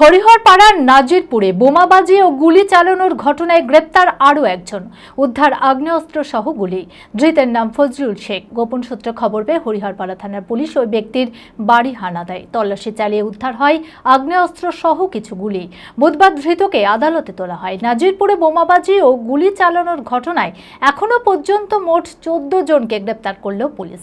হরিহর পাড়ার নাজিরপুরে বোমাবাজি ও গুলি চালানোর ঘটনায় গ্রেপ্তার আরও একজন। উদ্ধার আগ্নেয়াস্ত্র সহ গুলি। ধৃতের নাম ফজলুল শেখ। গোপন সূত্রে খবর পেয়ে হরিহরপাড়া থানার পুলিশ ওই ব্যক্তির বাড়ি হানা দেয়। তল্লাশি চালিয়ে উদ্ধার হয় আগ্নেয়াস্ত্র সহ কিছু গুলি। বুধবার ধৃতকে আদালতে তোলা হয়। নাজিরপুরে বোমাবাজি ও গুলি চালানোর ঘটনায় এখনও পর্যন্ত মোট চোদ্দ জনকে গ্রেপ্তার করল পুলিশ।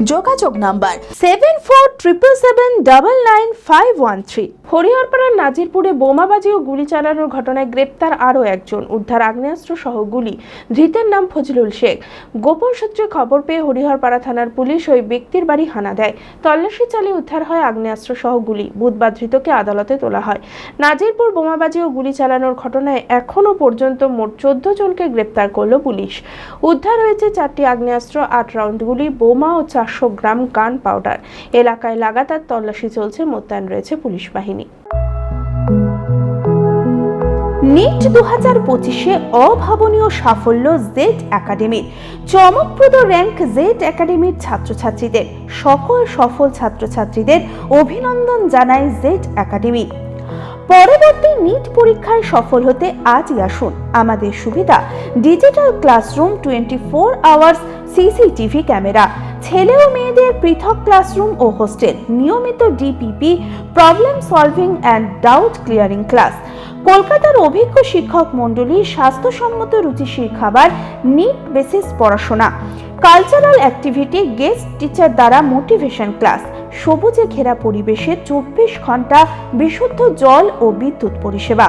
যোগাযোগ number seven four triple seven double nine five one three হরিহরপাড়ার নাজিরপুরে বোমাবাজি ও গুলি চালানোর ঘটনায় গ্রেপ্তার আরও একজন। উদ্ধার আগ্নেয়াস্ত্র সহ গুলি। ধৃতের নাম ফজলুল শেখ। গোপন সূত্রে খবর পেয়ে হরিহরপাড়া থানার পুলিশ ওই ব্যক্তির বাড়ি হানা দেয়। তল্লাশি চালিয়ে উদ্ধার হয় আগ্নেয়াস্ত্র সহ গুলি। বুধবার ধৃতকে আদালতে তোলা হয়। নাজিরপুর বোমাবাজি ও গুলি চালানোর ঘটনায় এখনও পর্যন্ত মোট চোদ্দ জনকে গ্রেপ্তার করল পুলিশ। উদ্ধার হয়েছে চারটি আগ্নেয়াস্ত্র, আট রাউন্ড গুলি, বোমা ও চারশো গ্রাম গান পাউডার। এলাকায় লাগাতার তল্লাশি চলছে, মোতায়েন রয়েছে পুলিশ বাহিনী। নিট দু হাজার পঁচিশে অভাবনীয় সাফল্য জেড একাডেমির। চমকপ্রদ র্যাঙ্ক জেড একাডেমির ছাত্রছাত্রীদের। সকল সফল ছাত্রছাত্রীদের অভিনন্দন জানায় জেড একাডেমি। পরবর্তী নিট পরীক্ষায় সফল হতে আজই আসুন। আমাদের সুবিধা, digital classroom twenty four hours, CCTV camera. ছেলে ও মেয়েদের পৃথক ক্লাসরুম ও হোস্টেল, নিয়মিত DPP problem solving and doubt clearing class কলকাতার অভিজ্ঞ শিক্ষক মণ্ডলী স্বাস্থ্যসম্মত রুচিশীল খাবার নিট বেসিস পড়াশোনা। কালচারাল অ্যাক্টিভিটি গেস্ট টিচার দ্বারা মোটিভেশন ক্লাস সবুজে ঘেরা পরিবেশে চব্বিশ ঘণ্টা বিশুদ্ধ জল ও বিদ্যুৎ পরিষেবা।